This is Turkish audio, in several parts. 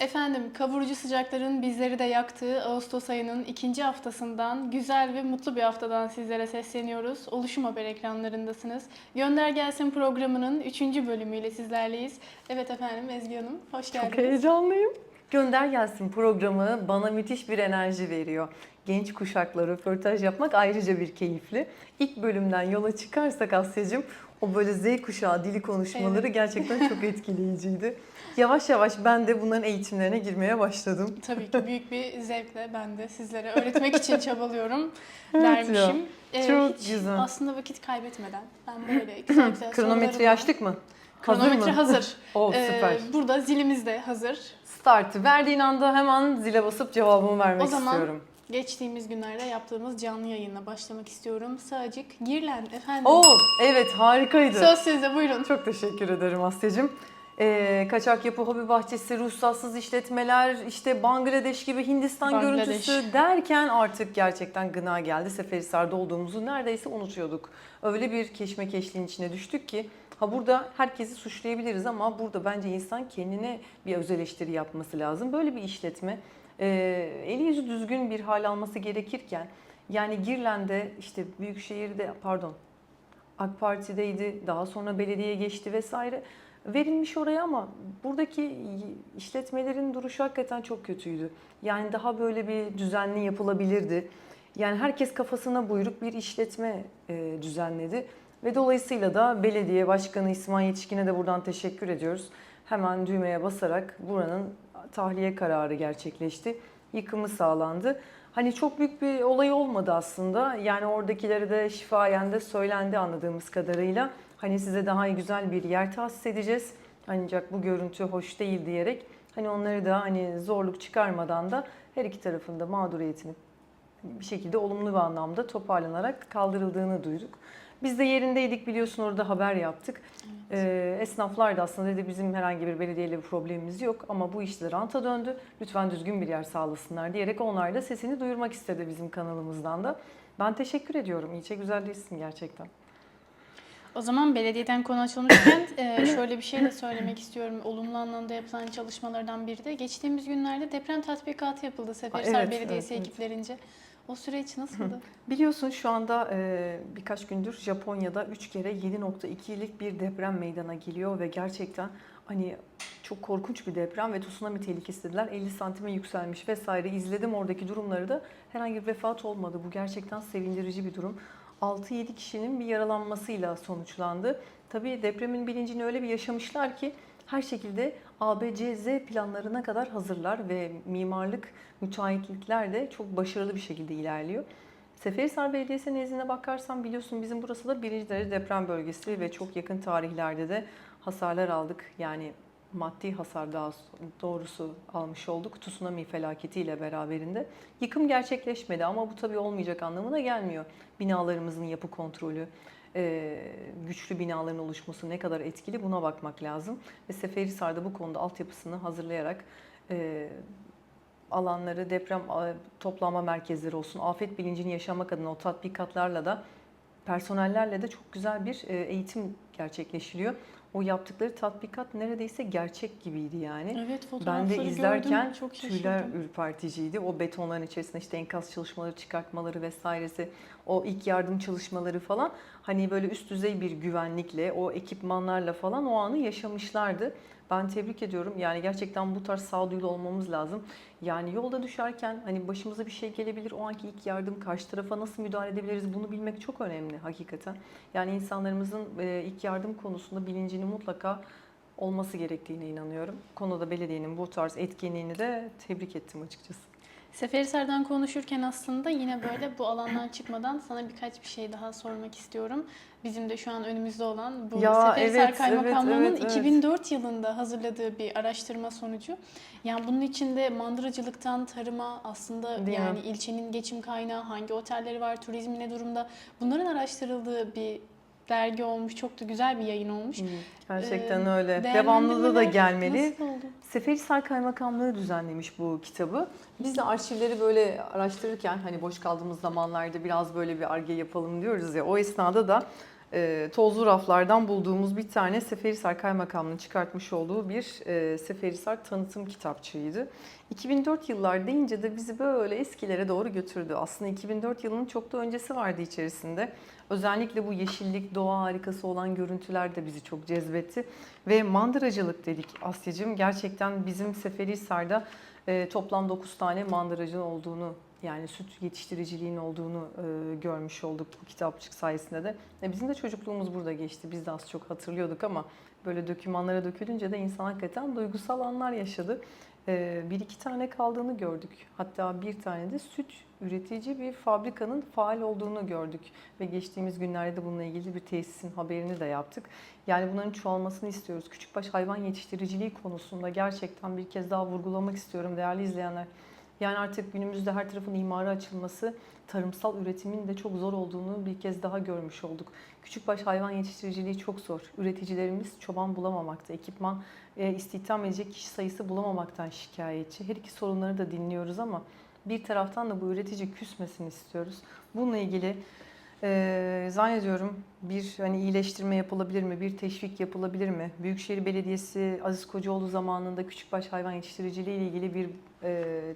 Efendim, kavurucu sıcakların bizleri de yaktığı Ağustos ayının ikinci haftasından, güzel ve mutlu bir haftadan sizlere sesleniyoruz. Oluşum Haber ekranlarındasınız. Gönder Gelsin programının üçüncü bölümüyle sizlerleyiz. Evet efendim Ezgi Hanım, hoş Çok geldiniz. heyecanlıyım. Gönder gelsin programı bana müthiş bir enerji veriyor. Genç kuşakla röportaj yapmak ayrıca bir keyifli. İlk bölümden yola çıkarsak Asya'cığım o böyle Z kuşağı dili konuşmaları Evet. gerçekten çok etkileyiciydi. Yavaş yavaş ben de bunların eğitimlerine girmeye başladım. Tabii ki büyük bir zevkle ben de sizlere öğretmek için çabalıyorum Evet ya, dermişim. Ee, çok hiç güzel. Aslında vakit kaybetmeden ben böyle güzel güzel Kronometreyi açtık mı? Kronometre hazır. Hazır. Oh Ee, süper. burada zilimiz de hazır. Startı verdiğin anda hemen zile basıp cevabımı vermek O zaman istiyorum. Geçtiğimiz günlerde yaptığımız canlı yayınla başlamak istiyorum. Sağcık Girlen efendim. Oo evet harikaydı. Söz sizde buyurun. Çok teşekkür ederim Asya'cığım. Ee, kaçak yapı hobi bahçesi, ruhsatsız işletmeler, işte Bangladeş gibi Hindistan Bangladeş. görüntüsü derken artık gerçekten gına geldi. Seferihisar'da olduğumuzu neredeyse unutuyorduk. Öyle bir keşmekeşliğin içine düştük ki ha burada herkesi suçlayabiliriz ama burada bence insan kendine bir öz eleştiri yapması lazım. Böyle bir işletme e, eli yüzü düzgün bir hal alması gerekirken yani Girlen'de işte Büyükşehir'de pardon AK Parti'deydi, daha sonra belediyeye geçti vesaire. Verilmiş oraya ama buradaki işletmelerin duruşu hakikaten çok kötüydü. Yani daha böyle bir düzenli yapılabilirdi. Yani herkes kafasına buyruk bir işletme e, düzenledi. Ve dolayısıyla da belediye başkanı İsmail Yetişkin'e de buradan teşekkür ediyoruz. Hemen düğmeye basarak buranın tahliye kararı gerçekleşti. Yıkımı sağlandı. Hani çok büyük bir olay olmadı aslında. Yani oradakilere de şifayen de söylendi anladığımız kadarıyla. Hani size daha güzel bir yer tahsis edeceğiz. Ancak bu görüntü hoş değil diyerek hani onları da hani zorluk çıkarmadan da her iki tarafında mağduriyetini bir şekilde olumlu bir anlamda toparlanarak kaldırıldığını duyduk. Biz de yerindeydik biliyorsun orada haber yaptık. Ee, esnaflar da aslında dedi bizim herhangi bir belediyeyle bir problemimiz yok ama bu işler ranta döndü. Lütfen düzgün bir yer sağlasınlar diyerek onlar da sesini duyurmak istedi bizim kanalımızdan da. Ben teşekkür ediyorum. İlçe güzel değilsin gerçekten. O zaman belediyeden konu açılmışken e, şöyle bir şey de söylemek istiyorum. Olumlu anlamda yapılan çalışmalardan biri de geçtiğimiz günlerde deprem tatbikatı yapıldı Seferihisar evet, Belediyesi evet, evet. ekiplerince. O süreç nasıldı? Biliyorsun şu anda e, birkaç gündür Japonya'da 3 kere 7.2'lik bir deprem meydana geliyor ve gerçekten hani çok korkunç bir deprem ve tsunami tehlikesi dediler. 50 santime yükselmiş vesaire. İzledim oradaki durumları da herhangi bir vefat olmadı. Bu gerçekten sevindirici bir durum. 6-7 kişinin bir yaralanmasıyla sonuçlandı. Tabii depremin bilincini öyle bir yaşamışlar ki her şekilde ABCZ planlarına kadar hazırlar ve mimarlık, müteahhitlikler de çok başarılı bir şekilde ilerliyor. Seferihisar Belediyesi nezdine bakarsan biliyorsun bizim burası da birinci derece deprem bölgesi ve çok yakın tarihlerde de hasarlar aldık. Yani maddi hasar daha doğrusu almış olduk tsunami felaketiyle beraberinde. Yıkım gerçekleşmedi ama bu tabii olmayacak anlamına gelmiyor. Binalarımızın yapı kontrolü, e, güçlü binaların oluşması ne kadar etkili buna bakmak lazım. Ve Seferihisar'da bu konuda altyapısını hazırlayarak e, alanları deprem toplanma merkezleri olsun, afet bilincini yaşamak adına o tatbikatlarla da personellerle de çok güzel bir e, eğitim gerçekleşiliyor. O yaptıkları tatbikat neredeyse gerçek gibiydi yani. Evet Ben de izlerken gördüm. Çok tüyler şaşırdım. ürperticiydi. O betonların içerisinde işte enkaz çalışmaları çıkartmaları vesairesi, o ilk yardım çalışmaları falan hani böyle üst düzey bir güvenlikle, o ekipmanlarla falan o anı yaşamışlardı. Ben tebrik ediyorum. Yani gerçekten bu tarz sağduyulu olmamız lazım. Yani yolda düşerken hani başımıza bir şey gelebilir. O anki ilk yardım karşı tarafa nasıl müdahale edebiliriz bunu bilmek çok önemli hakikaten. Yani insanlarımızın e, ilk yardım konusunda bilincini mutlaka olması gerektiğine inanıyorum. Konuda belediyenin bu tarz etkinliğini de tebrik ettim açıkçası. Seferihisar'dan konuşurken aslında yine böyle bu alandan çıkmadan sana birkaç bir şey daha sormak istiyorum. Bizim de şu an önümüzde olan bu Ya, Seferihisar evet, Kaymakamlığı'nın evet, evet, evet. 2004 yılında hazırladığı bir araştırma sonucu. Yani bunun içinde mandıracılıktan tarıma aslında Değil mi? yani ilçenin geçim kaynağı, hangi otelleri var, turizm ne durumda bunların araştırıldığı bir dergi olmuş. Çok da güzel bir yayın olmuş. Gerçekten Ee, öyle. Devamlılığı da gelmeli. Nasıl oldu? Seferihisar Kaymakamlığı düzenlemiş bu kitabı. Biz de arşivleri böyle araştırırken hani boş kaldığımız zamanlarda biraz böyle bir arge yapalım diyoruz ya. O esnada da e, tozlu raflardan bulduğumuz bir tane Seferihisar Kaymakamlığı'nın çıkartmış olduğu bir e, Seferihisar tanıtım kitapçığıydı. 2004 yıllar deyince de bizi böyle eskilere doğru götürdü. Aslında 2004 yılının çok da öncesi vardı içerisinde. Özellikle bu yeşillik, doğa harikası olan görüntüler de bizi çok cezbetti. Ve mandıracılık dedik Asya'cığım. Gerçekten bizim Seferihisar'da e, toplam 9 tane mandıracın olduğunu yani süt yetiştiriciliğin olduğunu e, görmüş olduk bu kitapçık sayesinde de. E, bizim de çocukluğumuz burada geçti. Biz de az çok hatırlıyorduk ama böyle dokümanlara dökülünce de insan hakikaten duygusal anlar yaşadı. E, bir iki tane kaldığını gördük. Hatta bir tane de süt üretici bir fabrikanın faal olduğunu gördük. Ve geçtiğimiz günlerde de bununla ilgili bir tesisin haberini de yaptık. Yani bunların çoğalmasını istiyoruz. Küçükbaş hayvan yetiştiriciliği konusunda gerçekten bir kez daha vurgulamak istiyorum değerli izleyenler. Yani artık günümüzde her tarafın imara açılması, tarımsal üretimin de çok zor olduğunu bir kez daha görmüş olduk. Küçükbaş hayvan yetiştiriciliği çok zor. Üreticilerimiz çoban bulamamakta, ekipman e, istihdam edecek kişi sayısı bulamamaktan şikayetçi. Her iki sorunları da dinliyoruz ama bir taraftan da bu üretici küsmesini istiyoruz. Bununla ilgili e, zannediyorum bir hani iyileştirme yapılabilir mi, bir teşvik yapılabilir mi? Büyükşehir Belediyesi Aziz Kocaoğlu zamanında küçükbaş hayvan yetiştiriciliği ile ilgili bir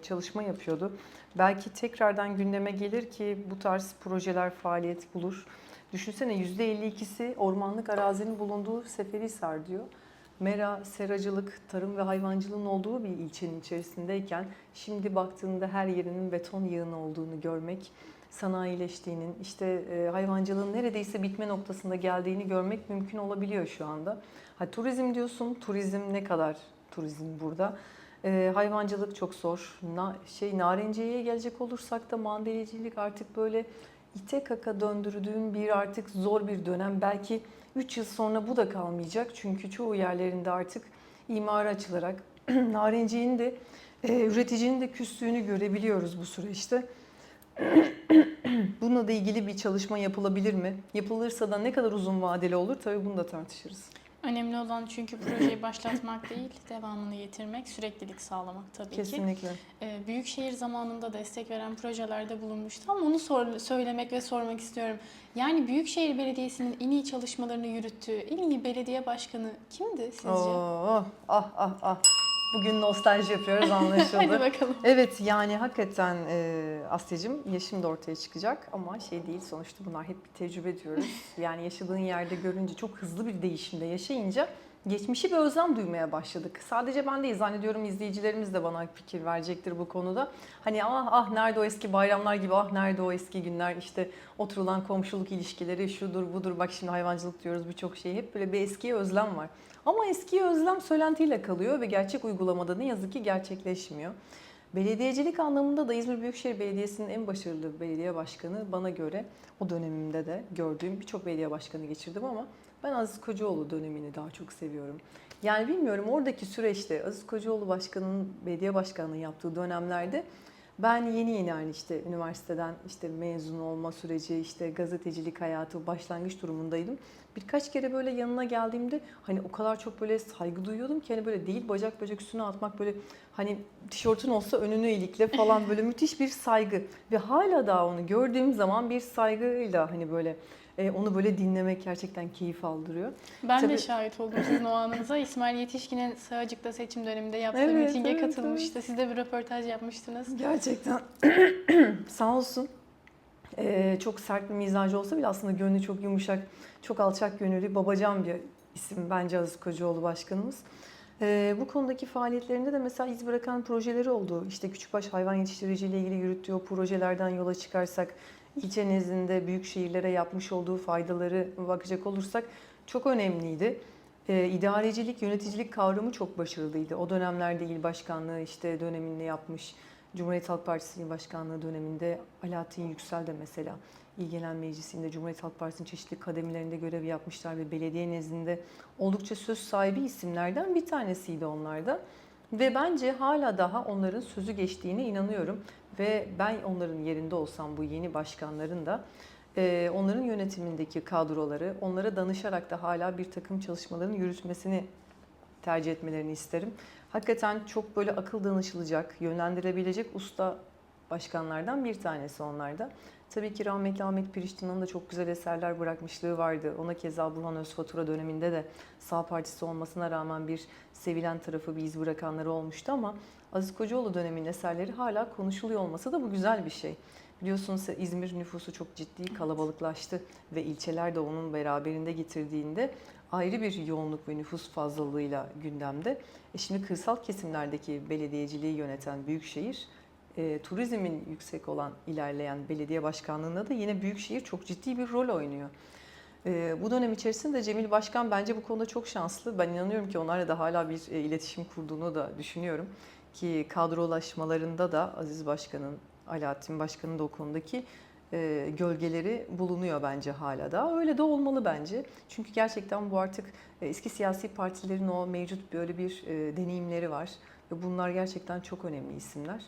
çalışma yapıyordu. Belki tekrardan gündeme gelir ki bu tarz projeler faaliyet bulur. Düşünsene %52'si ormanlık arazinin bulunduğu Seferihisar diyor. Mera, seracılık, tarım ve hayvancılığın olduğu bir ilçenin içerisindeyken şimdi baktığında her yerinin beton yığını olduğunu görmek, sanayileştiğinin, işte e, hayvancılığın neredeyse bitme noktasında geldiğini görmek mümkün olabiliyor şu anda. Ha, turizm diyorsun, turizm ne kadar turizm burada? E, hayvancılık çok zor. Na, şey narenciyeye gelecek olursak da mandalicilik artık böyle ite kaka döndürdüğün bir artık zor bir dönem. Belki 3 yıl sonra bu da kalmayacak. Çünkü çoğu yerlerinde artık imara açılarak narenciyenin de e, üreticinin de küstüğünü görebiliyoruz bu süreçte. Bununla da ilgili bir çalışma yapılabilir mi? Yapılırsa da ne kadar uzun vadeli olur? Tabii bunu da tartışırız. Önemli olan çünkü projeyi başlatmak değil, devamını getirmek, süreklilik sağlamak tabii ki. Kesinlikle. Ee, Büyükşehir zamanında destek veren projelerde bulunmuştu ama onu sor- söylemek ve sormak istiyorum. Yani Büyükşehir Belediyesi'nin en iyi çalışmalarını yürüttüğü en iyi belediye başkanı kimdi sizce? Oo, ah ah ah. Bugün nostalji yapıyoruz anlaşıldı. Hadi bakalım. Evet yani hakikaten e, Asya'cığım yaşım da ortaya çıkacak ama şey değil sonuçta bunlar hep bir tecrübe diyoruz. Yani yaşadığın yerde görünce çok hızlı bir değişimde yaşayınca geçmişi bir özlem duymaya başladık. Sadece ben değil zannediyorum izleyicilerimiz de bana fikir verecektir bu konuda. Hani ah ah nerede o eski bayramlar gibi ah nerede o eski günler işte oturulan komşuluk ilişkileri şudur budur bak şimdi hayvancılık diyoruz birçok şey hep böyle bir eskiye özlem var. Ama eskiye özlem söylentiyle kalıyor ve gerçek uygulamada ne yazık ki gerçekleşmiyor. Belediyecilik anlamında da İzmir Büyükşehir Belediyesi'nin en başarılı belediye başkanı bana göre o dönemimde de gördüğüm birçok belediye başkanı geçirdim ama ben Aziz Kocaoğlu dönemini daha çok seviyorum. Yani bilmiyorum oradaki süreçte Aziz Kocaoğlu başkanının belediye başkanlığı yaptığı dönemlerde ben yeni yeni hani işte üniversiteden işte mezun olma süreci, işte gazetecilik hayatı başlangıç durumundaydım. Birkaç kere böyle yanına geldiğimde hani o kadar çok böyle saygı duyuyordum ki hani böyle değil bacak bacak üstüne atmak böyle hani tişörtün olsa önünü ilikle falan böyle müthiş bir saygı ve hala daha onu gördüğüm zaman bir saygıyla hani böyle e, onu böyle dinlemek gerçekten keyif aldırıyor. Ben de Tabii- şahit oldum sizin o anınıza. İsmail Yetişkin'in Sığacık'ta seçim döneminde yaptığı Evet, mitinge evet, katılmıştı. Siz de bir röportaj yapmıştınız. Gerçekten sağ olsun. Ee, çok sert bir mizacı olsa bile aslında gönlü çok yumuşak, çok alçak gönüllü, babacan bir isim bence Aziz Kocaoğlu Başkanımız. Ee, bu konudaki faaliyetlerinde de mesela iz bırakan projeleri oldu. İşte küçükbaş hayvan yetiştiriciliği ile ilgili yürüttüğü o projelerden yola çıkarsak, ilçe nezdinde büyük şehirlere yapmış olduğu faydaları bakacak olursak çok önemliydi. Ee, idarecilik, yöneticilik kavramı çok başarılıydı. O dönemlerde il başkanlığı işte döneminde yapmış. Cumhuriyet Halk Partisi il başkanlığı döneminde Alaaddin Yüksel de mesela İl Genel Meclisi'nde Cumhuriyet Halk Partisi'nin çeşitli kademelerinde görev yapmışlar ve belediye nezdinde oldukça söz sahibi isimlerden bir tanesiydi onlar da. Ve bence hala daha onların sözü geçtiğine inanıyorum. Ve ben onların yerinde olsam bu yeni başkanların da e, onların yönetimindeki kadroları onlara danışarak da hala bir takım çalışmaların yürütmesini tercih etmelerini isterim. Hakikaten çok böyle akıl danışılacak, yönlendirebilecek usta başkanlardan bir tanesi onlar da. Tabii ki rahmetli Ahmet Piriştina'nın da çok güzel eserler bırakmışlığı vardı. Ona keza Burhan Özfatura döneminde de sağ partisi olmasına rağmen bir sevilen tarafı bir iz bırakanları olmuştu ama Aziz Kocaoğlu döneminin eserleri hala konuşuluyor olması da bu güzel bir şey. Biliyorsunuz İzmir nüfusu çok ciddi kalabalıklaştı ve ilçeler de onun beraberinde getirdiğinde ayrı bir yoğunluk ve nüfus fazlalığıyla gündemde. E şimdi kırsal kesimlerdeki belediyeciliği yöneten büyükşehir, e, turizmin yüksek olan ilerleyen belediye başkanlığında da yine büyükşehir çok ciddi bir rol oynuyor. E, bu dönem içerisinde Cemil Başkan bence bu konuda çok şanslı. Ben inanıyorum ki onlarla da hala bir e, iletişim kurduğunu da düşünüyorum. Ki kadrolaşmalarında da Aziz Başkan'ın, Alaaddin Başkan'ın da o konudaki e, gölgeleri bulunuyor bence hala da. Öyle de olmalı bence. Çünkü gerçekten bu artık e, eski siyasi partilerin o mevcut böyle bir e, deneyimleri var. Ve bunlar gerçekten çok önemli isimler.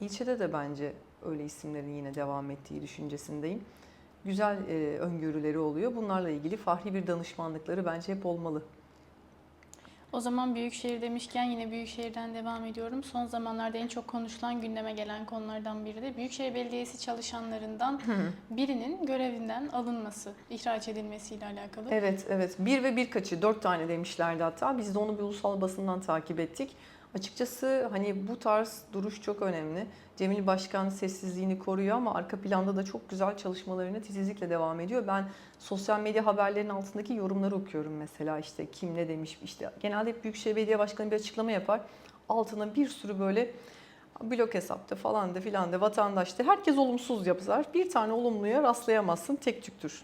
İlçede de bence öyle isimlerin yine devam ettiği düşüncesindeyim. Güzel e, öngörüleri oluyor. Bunlarla ilgili fahri bir danışmanlıkları bence hep olmalı. O zaman Büyükşehir demişken yine Büyükşehir'den devam ediyorum. Son zamanlarda en çok konuşulan gündeme gelen konulardan biri de Büyükşehir Belediyesi çalışanlarından birinin görevinden alınması, ihraç edilmesiyle alakalı. Evet, evet. Bir ve birkaçı, dört tane demişlerdi hatta. Biz de onu bir ulusal basından takip ettik. Açıkçası hani bu tarz duruş çok önemli. Cemil Başkan sessizliğini koruyor ama arka planda da çok güzel çalışmalarını titizlikle devam ediyor. Ben sosyal medya haberlerinin altındaki yorumları okuyorum mesela işte kim ne demiş işte genelde hep Büyükşehir Belediye Başkanı bir açıklama yapar. Altına bir sürü böyle blok hesapta falan da filan da vatandaşta herkes olumsuz yapar. Bir tane olumluya rastlayamazsın tek tüktür.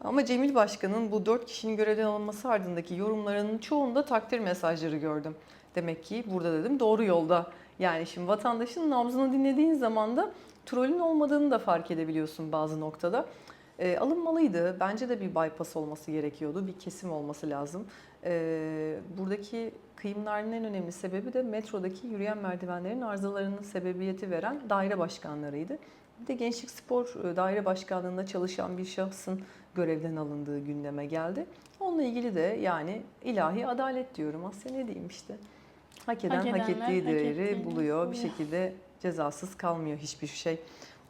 Ama Cemil Başkan'ın bu dört kişinin görevden alınması ardındaki yorumlarının çoğunda takdir mesajları gördüm. Demek ki burada dedim doğru yolda. Yani şimdi vatandaşın nabzını dinlediğin zaman da trolün olmadığını da fark edebiliyorsun bazı noktada. E, alınmalıydı. Bence de bir bypass olması gerekiyordu. Bir kesim olması lazım. E, buradaki kıyımların en önemli sebebi de metrodaki yürüyen merdivenlerin arızalarının sebebiyeti veren daire başkanlarıydı. Bir de Gençlik Spor e, Daire Başkanlığı'nda çalışan bir şahsın görevden alındığı gündeme geldi. Onunla ilgili de yani ilahi adalet diyorum. Aslında ne diyeyim işte. Hak eden hak, edenler ettiği hak değeri ettiğini buluyor. Bir şekilde cezasız kalmıyor hiçbir şey.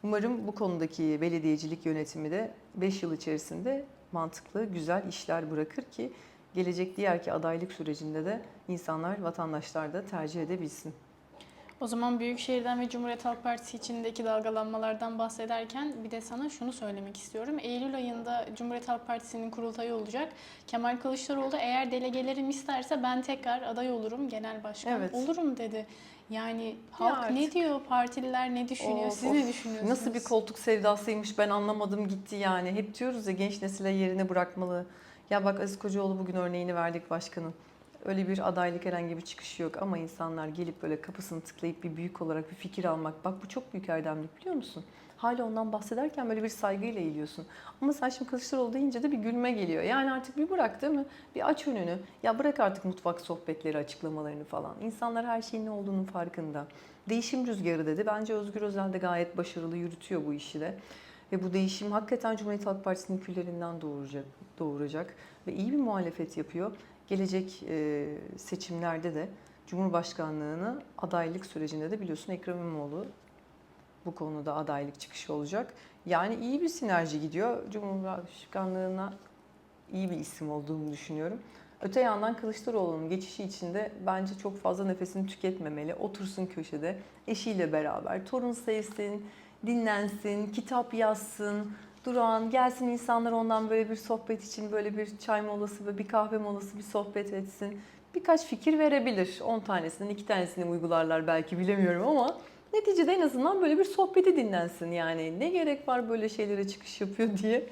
Umarım bu konudaki belediyecilik yönetimi de 5 yıl içerisinde mantıklı, güzel işler bırakır ki gelecek diğer ki adaylık sürecinde de insanlar, vatandaşlar da tercih edebilsin. O zaman Büyükşehir'den ve Cumhuriyet Halk Partisi içindeki dalgalanmalardan bahsederken bir de sana şunu söylemek istiyorum. Eylül ayında Cumhuriyet Halk Partisi'nin kurultayı olacak. Kemal Kılıçdaroğlu eğer delegelerim isterse ben tekrar aday olurum genel başkan. Evet. Olurum dedi. Yani halk artık- ne diyor, partililer ne düşünüyor, Of, siz of. ne düşünüyorsunuz? Nasıl bir koltuk sevdasıymış ben anlamadım gitti yani. Hep diyoruz ya genç nesile yerini bırakmalı. Ya bak Aziz Kocaoğlu bugün örneğini verdik başkanın. Öyle bir adaylık herhangi bir çıkışı yok ama insanlar gelip böyle kapısını tıklayıp bir büyük olarak bir fikir almak. Bak bu çok büyük erdemlik biliyor musun? Hala ondan bahsederken böyle bir saygıyla eğiliyorsun. Ama sen şimdi Kılıçdaroğlu deyince de bir gülme geliyor. Yani artık bir bırak değil mi? Bir aç önünü. Ya bırak artık mutfak sohbetleri, açıklamalarını falan. İnsanlar her şeyin ne olduğunun farkında. Değişim rüzgarı dedi. Bence Özgür Özel de gayet başarılı yürütüyor bu işi de. Ve bu değişim hakikaten Cumhuriyet Halk Partisi'nin küllerinden doğuracak, doğuracak. Ve iyi bir muhalefet yapıyor. Gelecek e, seçimlerde de Cumhurbaşkanlığını adaylık sürecinde de biliyorsun Ekrem İmamoğlu bu konuda adaylık çıkışı olacak. Yani iyi bir sinerji gidiyor. Cumhurbaşkanlığına iyi bir isim olduğunu düşünüyorum. Öte yandan Kılıçdaroğlu'nun geçişi içinde bence çok fazla nefesini tüketmemeli. Otursun köşede eşiyle beraber torun sevsin, dinlensin, kitap yazsın, durağan gelsin insanlar ondan böyle bir sohbet için böyle bir çay molası ve bir kahve molası bir sohbet etsin. Birkaç fikir verebilir. 10 tanesinden 2 tanesini uygularlar belki bilemiyorum ama neticede en azından böyle bir sohbeti dinlensin yani. Ne gerek var böyle şeylere çıkış yapıyor diye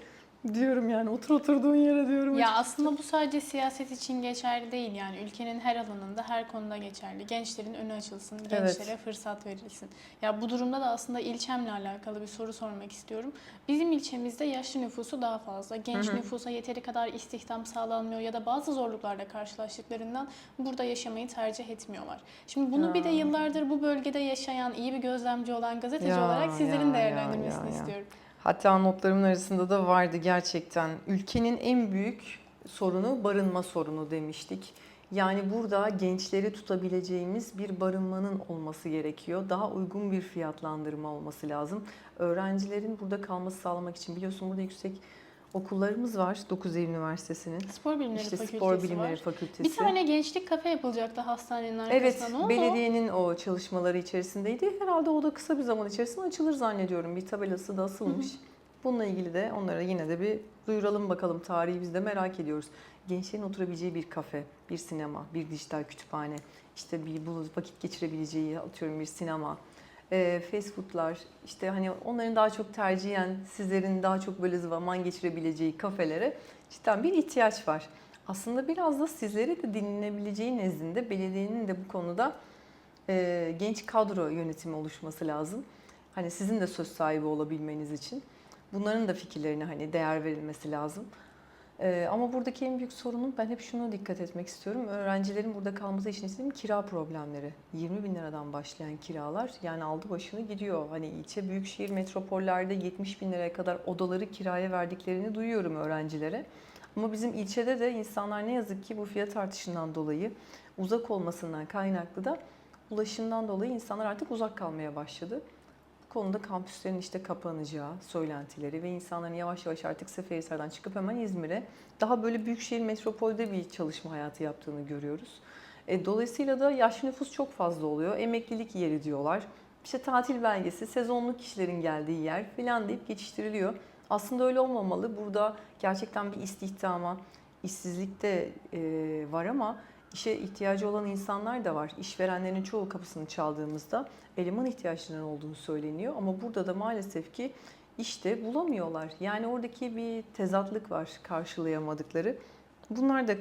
diyorum yani otur oturduğun yere diyorum. Ya aslında bu sadece siyaset için geçerli değil yani ülkenin her alanında her konuda geçerli. Gençlerin önü açılsın, gençlere Evet. fırsat verilsin. Ya bu durumda da aslında ilçemle alakalı bir soru sormak istiyorum. Bizim ilçemizde yaşlı nüfusu daha fazla. Genç Hı hı. nüfusa yeteri kadar istihdam sağlanmıyor ya da bazı zorluklarla karşılaştıklarından burada yaşamayı tercih etmiyorlar. Şimdi bunu bir de Ya. yıllardır bu bölgede yaşayan, iyi bir gözlemci olan gazeteci Ya, olarak sizlerin ya, değerlendirmesini ya, ya. istiyorum. Hatta notlarımın arasında da vardı gerçekten. Ülkenin en büyük sorunu barınma sorunu demiştik. Yani burada gençleri tutabileceğimiz bir barınmanın olması gerekiyor. Daha uygun bir fiyatlandırma olması lazım. Öğrencilerin burada kalması sağlamak için biliyorsun burada yüksek okullarımız var. 9 Eylül Üniversitesi'nin. Spor bilimleri İşte fakültesi spor bilimleri var. fakültesi. Bir tane gençlik kafe yapılacaktı hastanenin arkasında. Evet, ne oldu? belediyenin o çalışmaları içerisindeydi. Herhalde o da kısa bir zaman içerisinde açılır zannediyorum. Bir tabelası da asılmış. Bununla ilgili de onlara yine de bir duyuralım bakalım. Tarihi biz de merak ediyoruz. Gençlerin oturabileceği bir kafe, bir sinema, bir dijital kütüphane, işte bir vakit geçirebileceği atıyorum bir sinema, e, fast foodlar, işte hani onların daha çok tercihen sizlerin daha çok böyle zaman geçirebileceği kafelere cidden bir ihtiyaç var. Aslında biraz da sizleri de dinlenebileceği nezdinde belediyenin de bu konuda e, genç kadro yönetimi oluşması lazım. Hani sizin de söz sahibi olabilmeniz için. Bunların da fikirlerine hani değer verilmesi lazım. E, ama buradaki en büyük sorunum ben hep şuna dikkat etmek istiyorum. Öğrencilerin burada kalması için istediğim kira problemleri. 20 bin liradan başlayan kiralar yani aldı başını gidiyor. Hani ilçe, büyükşehir, metropollerde 70 bin liraya kadar odaları kiraya verdiklerini duyuyorum öğrencilere. Ama bizim ilçede de insanlar ne yazık ki bu fiyat artışından dolayı uzak olmasından kaynaklı da ulaşımdan dolayı insanlar artık uzak kalmaya başladı. Konuda kampüslerin işte kapanacağı söylentileri ve insanların yavaş yavaş artık Seferihisar'dan çıkıp hemen İzmir'e daha böyle büyükşehir metropolde bir çalışma hayatı yaptığını görüyoruz. E, dolayısıyla da yaşlı nüfus çok fazla oluyor. Emeklilik yeri diyorlar. İşte tatil belgesi, sezonluk kişilerin geldiği yer falan deyip geçiştiriliyor. Aslında öyle olmamalı. Burada gerçekten bir istihdama, işsizlik de e, var ama işe ihtiyacı olan insanlar da var. İşverenlerin çoğu kapısını çaldığımızda eleman ihtiyaçlarının olduğunu söyleniyor. Ama burada da maalesef ki işte bulamıyorlar. Yani oradaki bir tezatlık var karşılayamadıkları. Bunlar da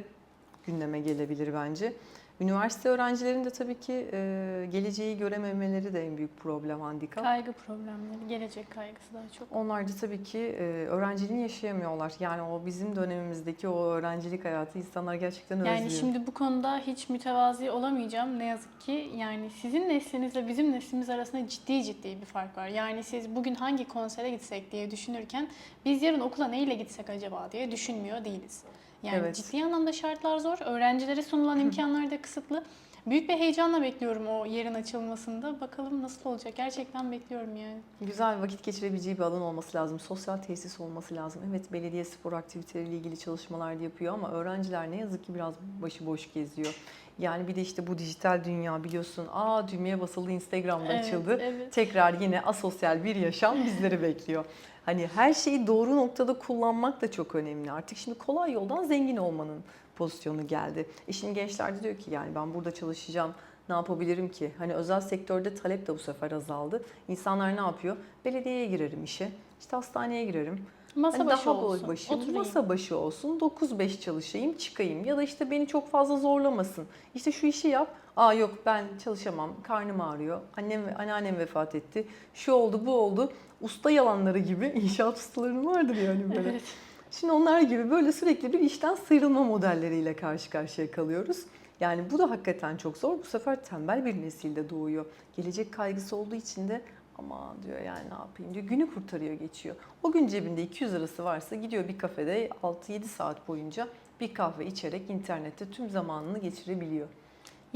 gündeme gelebilir bence. Üniversite öğrencilerinin de tabii ki e, geleceği görememeleri de en büyük problem, handikap. Kaygı problemleri, gelecek kaygısı daha çok. Onlar da tabii ki e, öğrenciliğini yaşayamıyorlar. Yani o bizim dönemimizdeki o öğrencilik hayatı insanlar gerçekten özlüyor. Yani şimdi bu konuda hiç mütevazi olamayacağım ne yazık ki. Yani sizin neslinizle bizim neslimiz arasında ciddi ciddi bir fark var. Yani siz bugün hangi konsere gitsek diye düşünürken biz yarın okula neyle gitsek acaba diye düşünmüyor değiliz. Yani Evet. ciddi anlamda şartlar zor. Öğrencilere sunulan imkanlar da kısıtlı. Büyük bir heyecanla bekliyorum o yerin açılmasında. Bakalım nasıl olacak. Gerçekten bekliyorum yani. Güzel vakit geçirebileceği bir alan olması lazım. Sosyal tesis olması lazım. Evet belediye spor aktiviteleriyle ilgili çalışmalar da yapıyor ama öğrenciler ne yazık ki biraz başıboş geziyor. Yani bir de işte bu dijital dünya biliyorsun. Aa düğmeye basıldı Instagram'da Evet, açıldı. evet. Tekrar yine asosyal bir yaşam bizleri bekliyor. Hani her şeyi doğru noktada kullanmak da çok önemli. Artık şimdi kolay yoldan zengin olmanın pozisyonu geldi. E şimdi gençler diyor ki yani ben burada çalışacağım. Ne yapabilirim ki? Hani özel sektörde talep de bu sefer azaldı. İnsanlar ne yapıyor? Belediyeye girerim işe. işte hastaneye girerim. Masa Hani başı daha olsun. bol başım, oturayım. masa başı olsun, 9-5 çalışayım, çıkayım. Ya da işte beni çok fazla zorlamasın. İşte şu işi yap. Aa yok ben çalışamam, karnım ağrıyor. Annem ve anneannem vefat etti. Şu oldu, bu oldu. Usta yalanları gibi inşaat ustalarının vardır yani böyle. Evet. Şimdi onlar gibi böyle sürekli bir işten sıyrılma modelleriyle karşı karşıya kalıyoruz. Yani bu da hakikaten çok zor. Bu sefer tembel bir nesilde doğuyor. Gelecek kaygısı olduğu için de ama diyor yani ne yapayım diyor. Günü kurtarıyor geçiyor. O gün cebinde 200 lirası varsa gidiyor bir kafede 6-7 saat boyunca bir kahve içerek internette tüm zamanını geçirebiliyor.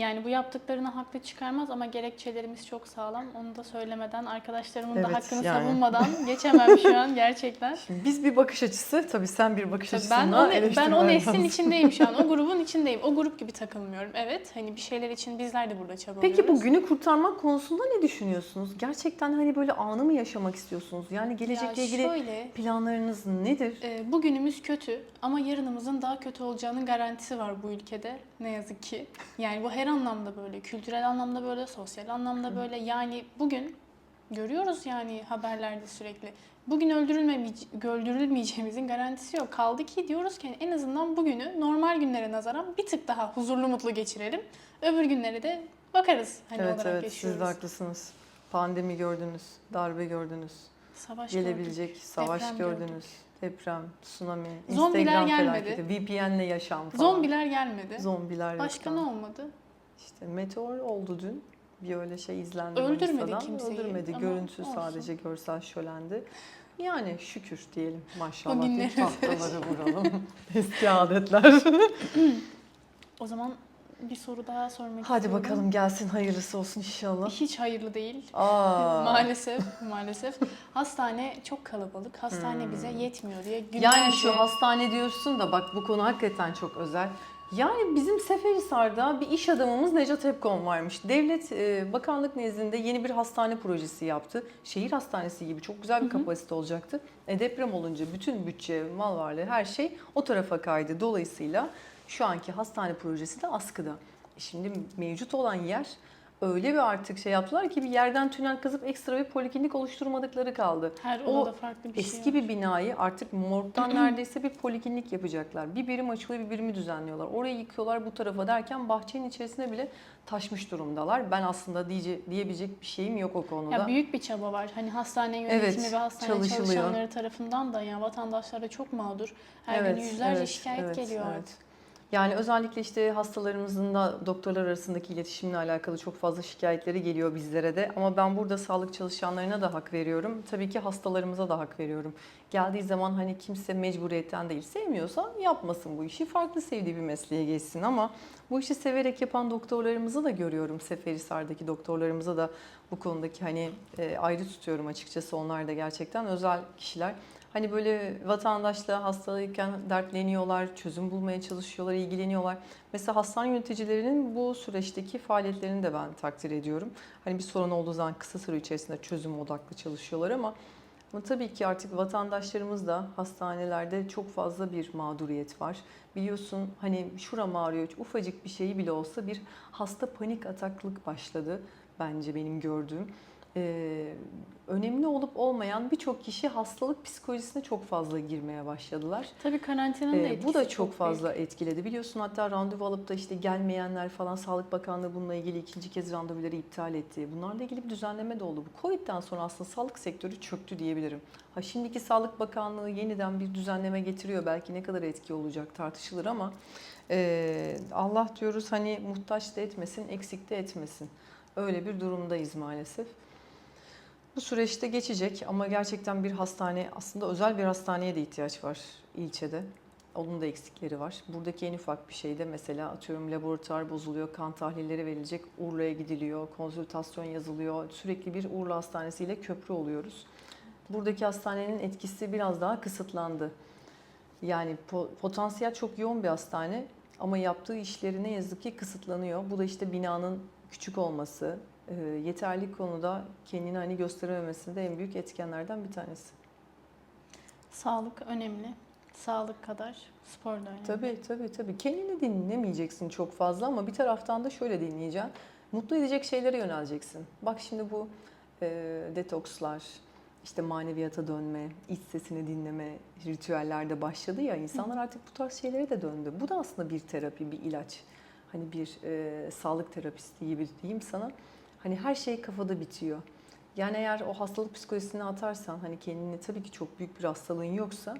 Yani bu yaptıklarını haklı çıkarmaz ama gerekçelerimiz çok sağlam. Onu da söylemeden, arkadaşlarımın Evet, da hakkını yani. savunmadan geçemem şu an gerçekten. Şimdi biz bir bakış açısı, tabii sen bir bakış Tabii açısından ben o, ben o neslin içindeyim şu an. O grubun içindeyim. O grup gibi takılmıyorum. Evet hani bir şeyler için bizler de burada çabalıyoruz. Peki bu günü kurtarmak konusunda ne düşünüyorsunuz? Gerçekten hani böyle anı mı yaşamak istiyorsunuz? Yani gelecekle Ya ilgili şöyle, planlarınız nedir? e, bugünümüz kötü ama yarınımızın daha kötü olacağının garantisi var bu ülkede. Ne yazık ki. Yani bu her anlamda böyle. Kültürel anlamda böyle, sosyal anlamda böyle. Yani bugün görüyoruz yani haberlerde sürekli. Bugün öldürülmeyeceğimizin garantisi yok. Kaldı ki diyoruz ki en azından bugünü normal günlere nazaran bir tık daha huzurlu mutlu geçirelim. Öbür günleri de bakarız hani evet olarak evet yaşıyoruz. siz de haklısınız. Pandemi gördünüz, darbe gördünüz, Savaş gördük. gelebilecek savaş deprem gördünüz. gördük. Deprem, tsunami, Zombiler Instagram gelmedi. felaketi, VPN'le yaşam falan. Zombiler gelmedi. Zombiler Başka şu ne olmadı? İşte meteor oldu dün. Bir öyle şey izlendi Öldürmedi kimseyi Öldürmedi. ama Görüntü olsun. sadece görsel şölendi. Yani şükür diyelim maşallah. günlere diye Tahtaları vuralım. Eski adetler. O zaman bir soru daha sormak Hadi istiyorum. bakalım gelsin hayırlısı olsun inşallah. Hiç hayırlı değil. Aa. maalesef, maalesef. Hastane çok kalabalık. Hastane Hmm. bize yetmiyor diye günlerce... Yani şu hastane diyorsun da bak bu konu hakikaten çok özel. Yani bizim Seferihisar'da bir iş adamımız Necat Epkon varmış. Devlet e, bakanlık nezdinde yeni bir hastane projesi yaptı. Şehir hastanesi gibi çok güzel bir Hı hı. kapasite olacaktı. E, deprem olunca bütün bütçe, mal varlığı her şey o tarafa kaydı. Dolayısıyla şu anki hastane projesi de askıda. E, Şimdi mevcut olan yer öyle bir artık şey yaptılar ki bir yerden tünel kazıp ekstra bir poliklinik oluşturmadıkları kaldı. Her o odada farklı bir şey Eski bir binayı artık morgdan neredeyse bir poliklinik yapacaklar. Bir birim açılıyor, bir birimi düzenliyorlar. Orayı yıkıyorlar bu tarafa derken bahçenin içerisine bile taşmış durumdalar. Ben aslında diye, diyebilecek bir şeyim yok o konuda. Ya büyük bir çaba var. Hani hastane yönetimi Evet, ve hastane çalışılıyor. çalışanları tarafından da ya vatandaşlar da çok mağdur. Her Evet, gün yüzlerce evet, şikayet evet, geliyor evet. artık. Yani özellikle işte hastalarımızın da doktorlar arasındaki iletişimle alakalı çok fazla şikayetleri geliyor bizlere de. Ama ben burada sağlık çalışanlarına da hak veriyorum. Tabii ki hastalarımıza da hak veriyorum. Geldiği zaman hani kimse mecburiyetten değil sevmiyorsa yapmasın bu işi. Farklı sevdiği bir mesleğe geçsin ama bu işi severek yapan doktorlarımızı da görüyorum. Seferihisar'daki doktorlarımıza da bu konudaki hani e, ayrı tutuyorum açıkçası. Onlar da gerçekten özel kişiler. Hani böyle vatandaşla hastalıyken dertleniyorlar, çözüm bulmaya çalışıyorlar, ilgileniyorlar. Mesela hastane yöneticilerinin bu süreçteki faaliyetlerini de ben takdir ediyorum. Hani bir sorun olduğu zaman kısa süre içerisinde çözüm odaklı çalışıyorlar ama ama tabii ki artık vatandaşlarımız da hastanelerde çok fazla bir mağduriyet var. Biliyorsun hani şuram ağrıyor, ufacık bir şeyi bile olsa bir hasta panik ataklık başladı bence benim gördüğüm. Ee, önemli olup olmayan birçok kişi hastalık psikolojisine çok fazla girmeye başladılar. Tabii karantinanın da Ee, etkisi bu da çok büyük. fazla etkiledi. Biliyorsun hatta randevu alıp da işte gelmeyenler falan Sağlık Bakanlığı bununla ilgili ikinci kez randevuları iptal etti. Bunlarla ilgili bir düzenleme de oldu. Bu Covid'den sonra aslında sağlık sektörü çöktü diyebilirim. Ha şimdiki Sağlık Bakanlığı yeniden bir düzenleme getiriyor. Belki ne kadar etki olacak tartışılır ama e, Allah diyoruz hani muhtaç da etmesin, eksik de etmesin. Öyle bir durumdayız maalesef. Bu süreçte geçecek ama gerçekten bir hastane aslında özel bir hastaneye de ihtiyaç var ilçede. Onun da eksikleri var. Buradaki en ufak bir şeyde mesela atıyorum laboratuvar bozuluyor, kan tahlilleri verilecek, Urla'ya gidiliyor, konsültasyon yazılıyor. Sürekli bir Urla Hastanesi'yle köprü oluyoruz. Buradaki hastanenin etkisi biraz daha kısıtlandı. Yani po- potansiyel çok yoğun bir hastane ama yaptığı işleri ne yazık ki kısıtlanıyor. Bu da işte binanın küçük olması, yeterli konuda kendini hani gösterememesinde en büyük etkenlerden bir tanesi. Sağlık önemli. Sağlık kadar spor da önemli. Tabii tabii tabii. Kendini dinlemeyeceksin çok fazla ama bir taraftan da şöyle dinleyeceksin. Mutlu edecek şeylere yöneleceksin. Bak şimdi bu e, detokslar, işte maneviyata dönme, iç sesini dinleme ritüeller de başladı ya. insanlar artık bu tarz şeylere de döndü. Bu da aslında bir terapi, bir ilaç. Hani bir e, sağlık terapisti gibi diyeyim sana. Hani her şey kafada bitiyor. Yani eğer o hastalık psikolojisine atarsan hani kendini tabii ki çok büyük bir hastalığın yoksa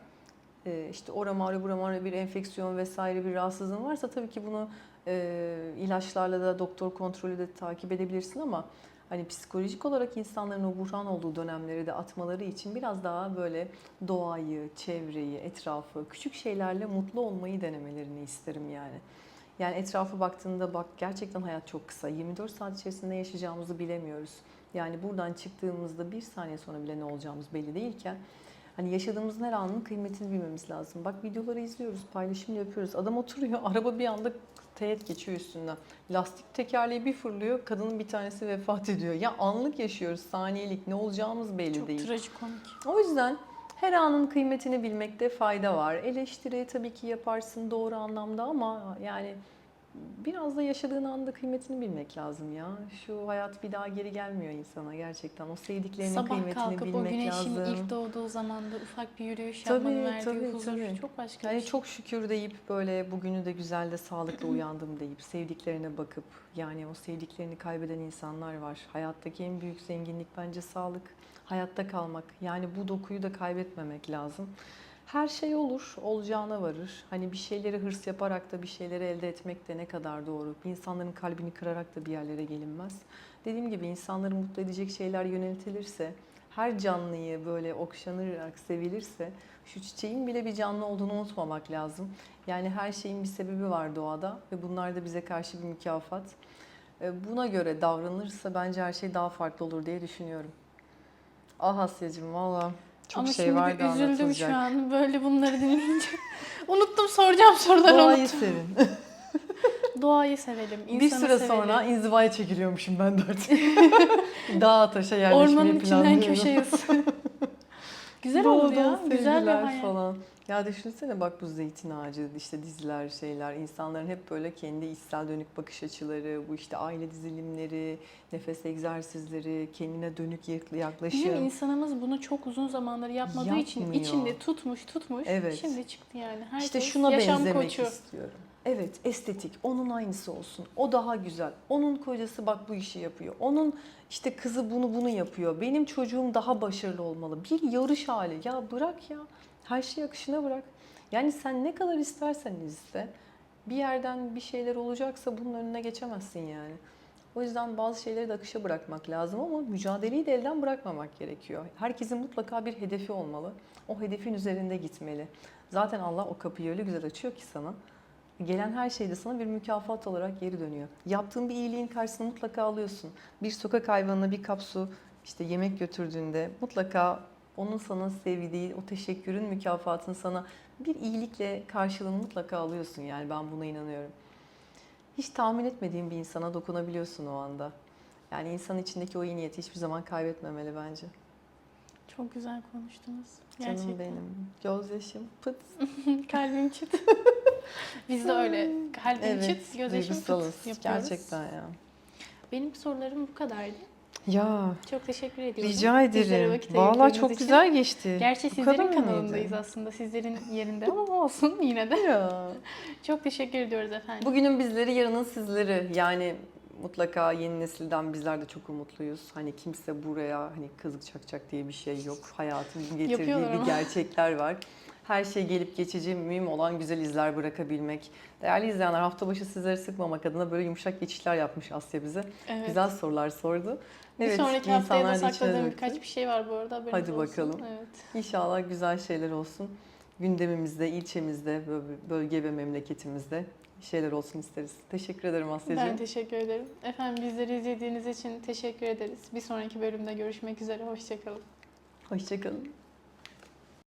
e, işte oram ağrıyor, buram ağrıyor, bir enfeksiyon vesaire bir rahatsızlığın varsa tabii ki bunu e, ilaçlarla da doktor kontrolü de takip edebilirsin ama hani psikolojik olarak insanların o buhran olduğu dönemleri de atmaları için biraz daha böyle doğayı, çevreyi, etrafı, küçük şeylerle mutlu olmayı denemelerini isterim yani. Yani etrafa baktığında bak gerçekten hayat çok kısa. 24 saat içerisinde yaşayacağımızı bilemiyoruz. Yani buradan çıktığımızda bir saniye sonra bile ne olacağımız belli değilken Hani yaşadığımızın her anının kıymetini bilmemiz lazım. Bak videoları izliyoruz, paylaşım yapıyoruz. Adam oturuyor, araba bir anda teğet geçiyor üstünden. Lastik tekerleği bir fırlıyor, kadının bir tanesi vefat ediyor. Ya anlık yaşıyoruz, saniyelik. Ne olacağımız belli Çok değil. trajikomik. O yüzden her anın kıymetini bilmekte fayda var. Eleştiri tabii ki yaparsın doğru anlamda ama yani biraz da yaşadığın anda kıymetini bilmek lazım ya. Şu hayat bir daha geri gelmiyor insana gerçekten. O sevdiklerinin Sabah kıymetini kalkıp o bilmek güneşin lazım. ilk doğduğu zaman da ufak bir yürüyüş Tabii, yapmanın verdiği tabii, huzur tabii. çok başka Yani bir şey. çok şükür deyip böyle bugünü de güzel de sağlıklı uyandım deyip sevdiklerine bakıp yani o sevdiklerini kaybeden insanlar var. Hayattaki en büyük zenginlik bence sağlık. Hayatta kalmak. Yani bu dokuyu da kaybetmemek lazım. Her şey olur, olacağına varır. Hani bir şeyleri hırs yaparak da bir şeyleri elde etmek de ne kadar doğru. İnsanların kalbini kırarak da bir yerlere gelinmez. Dediğim gibi insanları mutlu edecek şeyler yöneltilirse, her canlıyı böyle okşanırarak sevilirse şu çiçeğin bile bir canlı olduğunu unutmamak lazım. Yani her şeyin bir sebebi var doğada ve bunlar da bize karşı bir mükafat. E, Buna göre davranılırsa bence her şey daha farklı olur diye düşünüyorum. Ah Asya'cığım valla çok Ama şey şimdi var da üzüldüm anlatılacak. şu an böyle bunları dinleyince. Unuttum soracağım soruları Doğayı unuttum. sevin. Doğayı sevelim, insanı bir süre sevelim. sonra inzivaya çekiliyormuşum ben de artık. Dağa taşa yerleşmeyi Ormanın içinden planlıyorum. köşeyiz. Güzel oldu ya. Doğadan Güzel bir sevgiler hayal. falan. Ya düşünsene bak bu zeytin ağacı, işte diziler, şeyler. insanların hep böyle kendi içsel dönük bakış açıları, bu işte aile dizilimleri, nefes egzersizleri, kendine dönük yak- yaklaşım. Bizim insanımız bunu çok uzun zamandır yapmadığı için Yapmıyor. içinde tutmuş tutmuş. Evet. Şimdi çıktı yani. Herkes İşte şuna yaşam benzemek koçu. istiyorum. Evet, estetik. Onun aynısı olsun. O daha güzel. Onun kocası bak bu işi yapıyor. Onun işte kızı bunu bunu yapıyor. Benim çocuğum daha başarılı olmalı. Bir yarış hali. Ya bırak ya. Her şey akışına bırak. Yani sen ne kadar istersen iste. Bir yerden bir şeyler olacaksa bunun önüne geçemezsin yani. O yüzden bazı şeyleri de akışa bırakmak lazım ama mücadeleyi de elden bırakmamak gerekiyor. Herkesin mutlaka bir hedefi olmalı. O hedefin üzerinde gitmeli. Zaten Allah o kapıyı öyle güzel açıyor ki sana. Gelen her şey de sana bir mükafat olarak geri dönüyor. Yaptığın bir iyiliğin karşısını mutlaka alıyorsun. Bir sokak hayvanına bir kap su işte yemek götürdüğünde mutlaka onun sana sevdiği o teşekkürün mükafatını sana bir iyilikle karşılığını mutlaka alıyorsun. Yani ben buna inanıyorum. Hiç tahmin etmediğin bir insana dokunabiliyorsun o anda. Yani insan içindeki o iyi niyeti hiçbir zaman kaybetmemeli bence. Çok güzel konuştunuz. Canım Gerçekten. benim. Gözyaşım pıt. Kalbim çıt. Biz de öyle. Kalbim Evet, çıt, gözyaşım pıt yapıyoruz. Gerçekten ya. Benim sorularım bu kadardı. Ya Çok teşekkür ediyorum. rica ederim. vakit ayırdığınız çok için. güzel geçti. Gerçi Bu sizlerin mıydı? kanalındayız aslında. Sizlerin yerinde ama olsun yine de. Ya. Çok teşekkür ediyoruz efendim. Bugünün bizleri, yarının sizleri. Yani mutlaka yeni nesilden bizler de çok umutluyuz. Hani kimse buraya hani kazık çakacak diye bir şey yok. Hayatın getirdiği Yapıyorlar bir ama. gerçekler var. Her şey gelip geçici, mühim olan güzel izler bırakabilmek. Değerli izleyenler hafta başı sizleri sıkmamak adına böyle yumuşak geçişler yapmış Asya bize. Evet. Güzel sorular sordu. Bir sonraki haftaya da sakladığım birkaç bir şey var bu arada. haberiniz Hadi olsun. bakalım. Evet. İnşallah güzel şeyler olsun. Gündemimizde, ilçemizde, böl- bölge ve memleketimizde şeyler olsun isteriz. Teşekkür ederim Asya'cığım. Ben teşekkür ederim. Efendim bizleri izlediğiniz için teşekkür ederiz. Bir sonraki bölümde görüşmek üzere. Hoşçakalın. Hoşçakalın.